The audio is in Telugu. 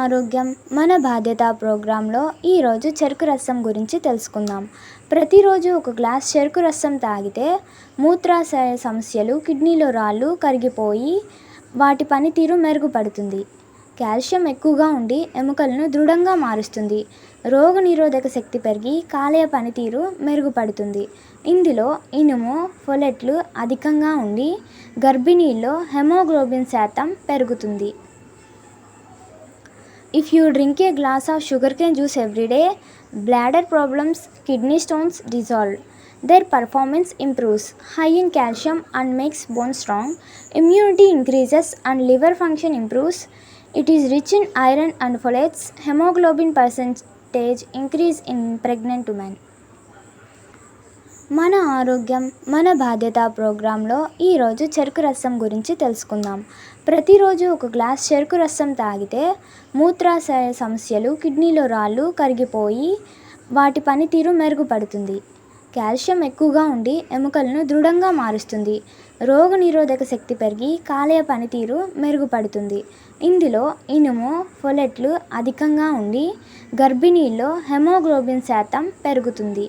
ఆరోగ్యం మన బాధ్యత ప్రోగ్రాంలో ఈరోజు చెరుకు రసం గురించి తెలుసుకుందాం. ప్రతిరోజు ఒక గ్లాస్ చెరుకు రసం తాగితే మూత్రాశయ సమస్యలు కిడ్నీలో రాళ్ళు కరిగిపోయి వాటి పనితీరు మెరుగుపడుతుంది. కాల్షియం ఎక్కువగా ఉండి ఎముకలను దృఢంగా మారుస్తుంది. రోగనిరోధక శక్తి పెరిగి కాలేయ పనితీరు మెరుగుపడుతుంది. ఇందులో ఇనుము ఫొలెట్లు అధికంగా ఉండి గర్భిణీల్లో హెమోగ్లోబిన్ శాతం పెరుగుతుంది. If you drink a glass of sugarcane juice every day, bladder problems, kidney stones dissolve. Their performance improves, high in calcium and makes bone strong. Immunity increases and liver function improves. It is rich in iron and folates. Hemoglobin percentage increase in pregnant women. మన ఆరోగ్యం మన బాధ్యత ప్రోగ్రాంలో ఈరోజు చెరుకు రసం గురించి తెలుసుకుందాం. ప్రతిరోజు ఒక గ్లాస్ చెరుకు రసం తాగితే మూత్రాశయ సమస్యలు కిడ్నీలో రాళ్ళు కరిగిపోయి వాటి పనితీరు మెరుగుపడుతుంది. కాల్షియం ఎక్కువగా ఉండి ఎముకలను దృఢంగా మారుస్తుంది. రోగనిరోధక శక్తి పెరిగి కాలేయ పనితీరు మెరుగుపడుతుంది. ఇందులో ఇనుము ఫొలెట్లు అధికంగా ఉండి గర్భిణీల్లో హెమోగ్లోబిన్ శాతం పెరుగుతుంది.